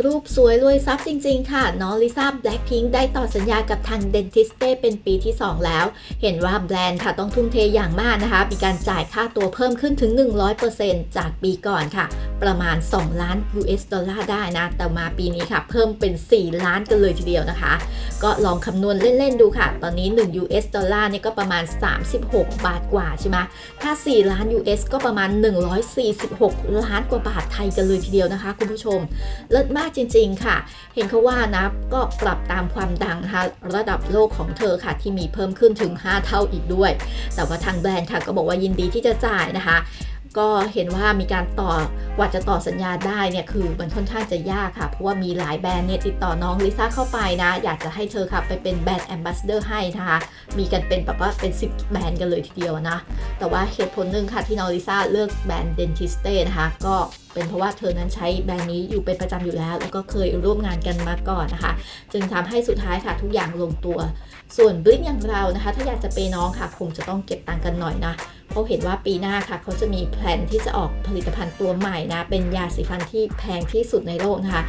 รูปสวยรวยทรัพย์จริง ๆ ค่ะน้องลิซ่าแบล็คพิงได้ต่อสัญญากับทางเดนทิสเต้เป็นปีที่ 2 แล้ว เห็นว่าแบรนด์ค่ะต้องทุ่มเทอย่างมากนะคะ มีการจ่ายค่าตัวเพิ่มขึ้นถึง 100%จากปีก่อนค่ะ ประมาณ 2 ล้าน US ดอลลาร์ได้นะ แต่มาปีนี้ค่ะ เพิ่มเป็น 4 ล้านกันเลยทีเดียวนะคะ ก็ลองคำนวณเล่น ๆ ดูค่ะ ตอนนี้ 1 US ดอลลาร์เนี่ยก็ประมาณ 36 บาทกว่าใช่ไหมถ้า 4 ล้าน US ก็ประมาณ 146 ล้านกว่าบาทไทยกันเลยทีเดียวนะคะ คุณผู้ชม เลิศมากจริง ๆ ค่ะ เห็นเขาว่านะก็ปรับตามความดังนะคะระดับโลกของเธอค่ะ ที่มีเพิ่มขึ้นถึง 5 เท่าอีกด้วย แต่ว่าทางแบรนด์ค่ะก็บอกว่ายินดีที่จะจ่ายนะคะ ก็เห็นว่ามีการต่อกว่าจะต่อสัญญาได้เนี่ยคือมันค่อนข้างจะยากค่ะ เพราะว่ามีหลายแบรนด์เนี่ยติดต่อน้องลิซ่าเข้าไปนะ อยากจะให้เธอค่ะไปเป็นแบรนด์แอมบาสเดอร์ให้นะคะ มีกันเป็นแบบว่าเป็น 10 แบรนด์กันเลยทีเดียวนะ แต่ว่าเหตุผลหนึ่งค่ะที่น้องลิซ่าเลือกแบรนด์เดนทิสเต้นะคะ ก็เป็นเพราะว่าเธอนั้นใช้แบรนด์นี้อยู่เป็นประจำอยู่แล้ว แล้วก็เคยร่วมงานกันมาก่อนนะคะ จึงทำให้สุดท้ายค่ะทุกอย่างลงตัว ส่วนบลิงอย่างเรานะคะ ถ้าอยากจะเปน้องค่ะคงจะต้องเก็บตังค์กันหน่อยนะ เพราเห็นว่าปีหน้าค่ะเขาจะมีแผนที่จะออกผลิตภัณฑ์ตัวใหม่นะ เป็นยาสีฟันที่แพงที่สุดในโลกนะคะ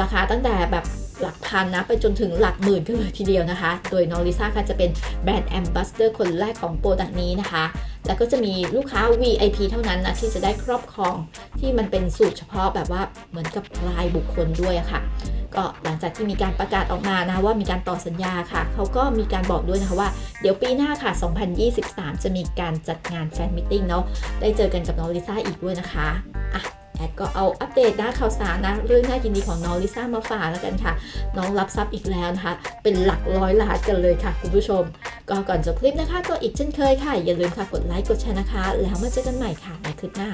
ราคาตั้งแต่แบบหลักพันนะ ไปจนถึงหลักหมื่นกันเลยทีเดียวนะคะ โดยน้องลิซ่าค่ะจะเป็นแบรนด์แอมบาสเดอร์คนแรกของโปรดักต์นี้นะคะ แล้วก็จะมีลูกค้า VIP เท่านั้นนะ ที่จะได้ครอบครองที่มันเป็นสูตรเฉพาะแบบว่าเหมือนกับรายบุคคลด้วยะค่ะ ก็หลังจากที่มีการประกาศออกมานะว่ามีการต่อสัญญาค่ะ เขาก็มีการบอกด้วยนะคะว่า เดี๋ยวปีหน้าค่ะ 2023 จะมีการจัดงานแฟนมิทติ้งเนาะได้เจอกันกับน้องลิซ่าอีกด้วยนะคะอะแอดก็เอาอัปเดตนะข่าวสารนะเรื่องน่ายินดีของน้องลิซ่ามาฝากแล้วกันค่ะ น้องรับทรัพย์อีกแล้วนะคะ เป็นหลักร้อยล้านกันเลยค่ะ คุณผู้ชม ก็ก่อนจบคลิปนะคะ ก็อีกเช่นเคยค่ะ อย่าลืมค่ะกดไลค์กดแชร์นะคะ แล้วมาเจอกันใหม่ค่ะในคลิปหน้า